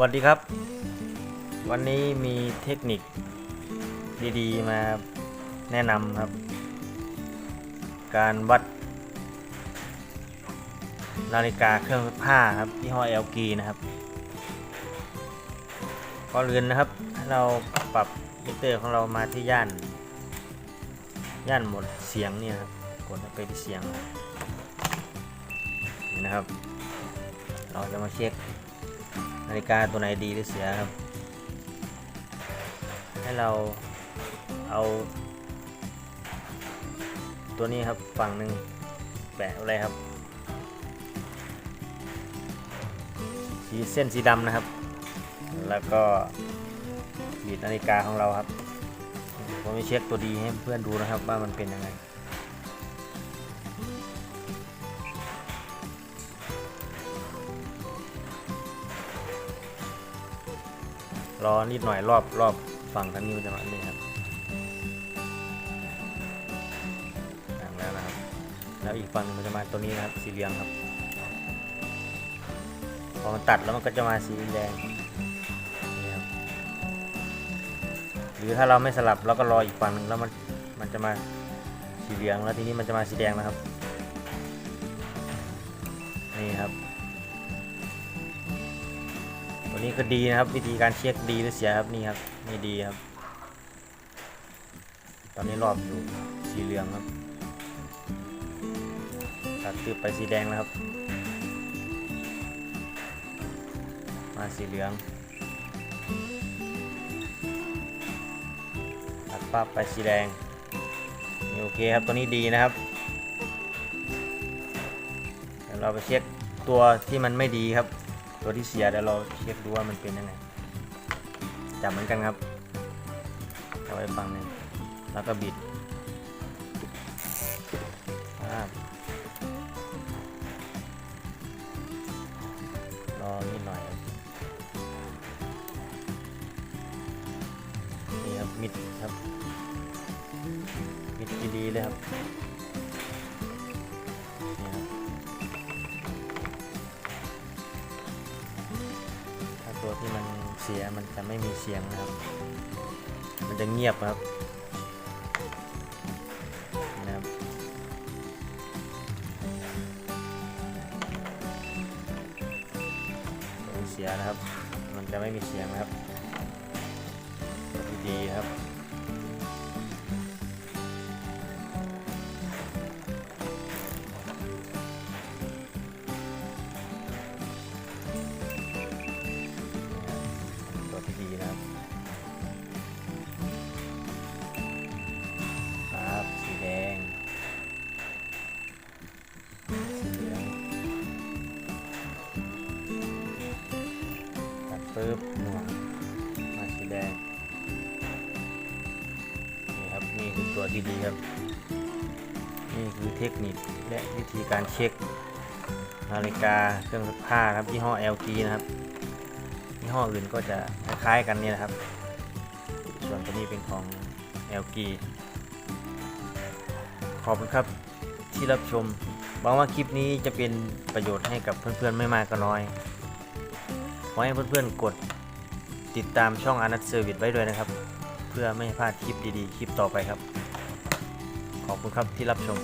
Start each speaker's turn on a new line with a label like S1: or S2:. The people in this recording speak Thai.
S1: สวัสดีครับ วันนี้มีเทคนิคดีๆ มาแนะนำครับ การวัด นาฬิกาเครื่องซักผ้าครับยี่ห้อ LG นะครับก่อนอื่นนะครับให้เราปรับมิเตอร์ของเรามาที่ย่าน ย่านหมดเสียงเนี่ยครับกดไปที่เสียงนี่นะครับ เราจะมาเช็ค นาฬิกาตัวไหนดีหรือเสียครับ ให้เราเอาตัวนี้ครับฝั่งหนึ่งแปะอะไรครับสีเส้นสีดำนะครับ แล้วก็บีดนาฬิกาของเราครับ ผมจะเช็คตัวดีให้เพื่อนดูนะครับว่ามันเป็นยังไง รอนิดหน่อยรอบรอบฝั่งทางนี้มันจะมานี่ครับอย่างแล้วนะครับ แล้วอีกฝั่งมันจะมาตัวนี้นะครับ สีเหลืองครับ พอมันตัดแล้วมันก็จะมาสีแดงนี่ครับหรือถ้าเราไม่สลับเราก็รออีกฝั่งหนึ่งแล้วมันมันจะมาสีเหลืองแล้วทีนี้มันจะมาสีแดงนะครับ นี่ครับ ตัวนี้ก็ดีนะครับ วิธีการเช็คดีหรือเสียครับนี่ครับนี่ดีครับ ตอนนี้รอบอยู่สีเหลืองครับตัดตืบไปสีแดงแล้วครับ มาสีเหลืองตัดปั๊บไปสีแดงนี่โอเคครับตัวนี้ดีนะครับเดี๋ยวเราไปเช็คตัวที่มันไม่ดีครับ ตัวที่เสียเดี๋ยวเราเช็คดูว่ามันเป็นยังไง จับเหมือนกันครับเอาไว้ฝั่งหนึ่งแล้วก็บิดอ่ารอนิดหน่อยนี่ครับมิดครับ มิดดีๆเลยครับนี่ครับ ที่มันเสียมันจะไม่มีเสียงนะครับ มันจะเงียบครับนะครับเสียนะครับ มันจะไม่มีเสียงนะครับดีครับ ปึ๊บหน่วงมาสีแดง นี่ครับ นี่คือตัวที่ดีครับ นี่คือเทคนิคและวิธีการเช็ค นาฬิกาเครื่องซักผ้าครับยี่ห้อ LG นะครับยี่ห้ออื่นก็จะคล้ายๆกันนี่นะครับ ส่วนตัวนี้เป็นของ LG ขอบคุณครับที่รับชมหวังว่าคลิปนี้จะเป็นประโยชน์ให้กับเพื่อนๆไม่มากก็น้อย อให้เพื่อนๆกดติดตามช่องอนัทเซอร์วิสไว้ด้วยนะครับ เพื่อไม่ให้พลาดคลิปดีๆ คลิปต่อไปครับ ขอบคุณครับที่รับชม